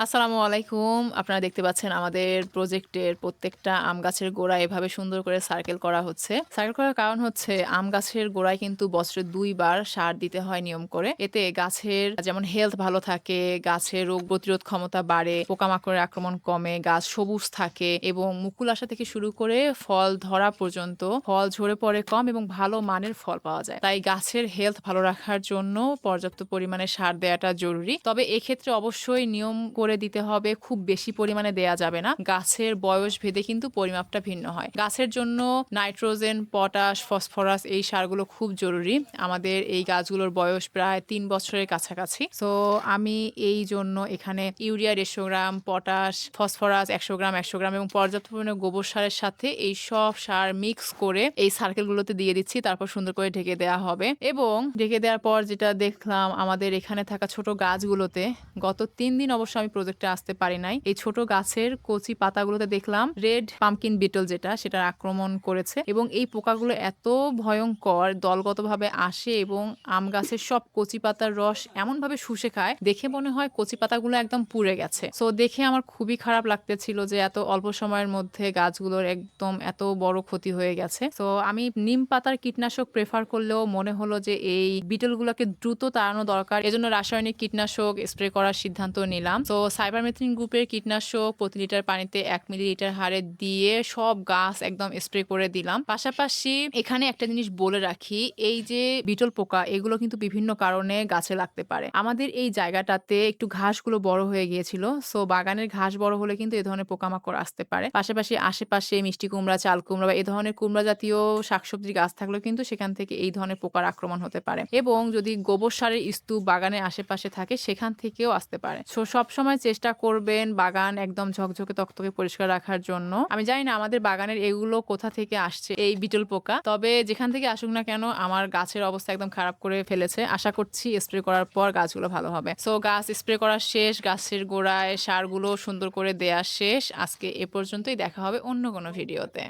আসসালামু আলাইকুম। আপনারা দেখতে পাচ্ছেন আমাদের প্রজেক্টের প্রত্যেকটা আম গাছের গোড়ায় এভাবে সুন্দর করে সার্কেল করা হচ্ছে। সার্কেল করার কারণ হচ্ছে আম গাছের গোড়ায় কিন্তু বছরে ২ বার সার দিতে হয় নিয়ম করে। এতে গাছের যেমন হেলথ ভালো থাকে, গাছের রোগ প্রতিরোধ ক্ষমতা বাড়ে, পোকামাকড়ের আক্রমণ কমে, গাছ সবুজ থাকে এবং মুকুল আসা থেকে শুরু করে ফল ধরা পর্যন্ত ফল ঝরে পড়ে কম এবং ভালো মানের ফল পাওয়া যায়। তাই গাছের হেলথ ভালো রাখার জন্য পর্যাপ্ত পরিমাণে সার দেওয়াটা জরুরি। তবে এক্ষেত্রে অবশ্যই নিয়ম করে দিতে হবে খুব বেশি পরিমাণে দেয়া যাবে না। গাছের বয়স ভেদে কিন্তু পরিমাপটা ভিন্ন হয়। গাছের জন্য নাইট্রোজেন, পটাশ, ফসফরাস এই সারগুলো খুব জরুরি। আমাদের এই গাছগুলোর বয়স প্রায় তিন বছরের কাছাকাছি। সো আমি এই জন্য এখানে urea ১৫০ gram, potash, phosphorus ১০০ gram, ১০০ gram এবং পর্যাপ্ত পরিমাণে গোবর সারের সাথে এই সব সার মিক্স করে এই সার্কেলগুলোতে দিয়ে দিচ্ছি। তারপর সুন্দর করে ঢেকে দেওয়া হবে এবং ঢেকে দেওয়ার পর যেটা দেখলাম আমাদের এখানে থাকা ছোট গাছগুলোতে গত তিন দিন অবশ্য আমি প্রজেক্টে আসতে পারি নাই। এই ছোট গাছের কচি পাতাগুলোতে দেখলাম রেড পাম্পকিন বিটল যেটা, সেটার আক্রমণ করেছে এবং এই পোকাগুলো এত ভয়ঙ্কর, দলগতভাবে আসে এবং আম গাছের সব কচি পাতার রস এমনভাবে শুষে খায়, দেখে মনে হয় কচি পাতাগুলো একদম পুড়ে গেছে। সো দেখে আমার খুবই খারাপ লাগতেছিল যে এত অল্প সময়ের মধ্যে গাছগুলোর একদম এত বড় ক্ষতি হয়ে গেছে। তো আমি নিম পাতার কীটনাশক প্রেফার করলেও মনে হলো যে এই বিটলগুলোকে দ্রুত তাড়ানো দরকার। এজন্য রাসায়নিক কীটনাশক স্প্রে করার সিদ্ধান্ত নিলাম। সো সাইবারমেথ্রিন গ্রুপের কীটনাশক প্রতি লিটার পানিতে এক মিলিলিটার হারে দিয়ে সব গাছ একদম স্প্রে করে দিলাম। পাশাপাশি এখানে একটা জিনিস বলে রাখি, এই যে বিটল পোকা এগুলো কিন্তু বিভিন্ন কারণে গাছে লাগতে পারে। আমাদের এই জায়গাটাতে একটু ঘাসগুলো বড় হয়ে গিয়েছিল। সো বাগানের ঘাস বড় হলে কিন্তু এ ধরনের পোকামাকড় আসতে পারে। পাশাপাশি আশেপাশে মিষ্টি কুমড়া, চাল কুমড়া বা এ ধরনের কুমড়া জাতীয় শাকসবজি গাছ থাকলেও কিন্তু সেখান থেকে এই ধরনের পোকার আক্রমণ হতে পারে এবং যদি গোবর সারের স্তূপ বাগানের আশেপাশে থাকে সেখান থেকেও আসতে পারে। সো সবসময় চেষ্টা করবেন বাগান একদম ঝকঝকে তকতকে পরিষ্কার রাখার জন্য। আমি জানি না আমাদের বাগানের এগুলো কোথা থেকে আসছে এই বিটল পোকা। তবে যেখান থেকে আসুক না কেন আমার গাছের অবস্থা একদম খারাপ করে ফেলেছে। আশা করছি স্প্রে করার পর গাছগুলো ভালো হবে। সো গাছ স্প্রে করা শেষ, গাছের গোড়ায় সারগুলো সুন্দর করে দেয়া শেষ। আজকে এ পর্যন্তই দেখা হবে অন্য কোনো ভিডিওতে।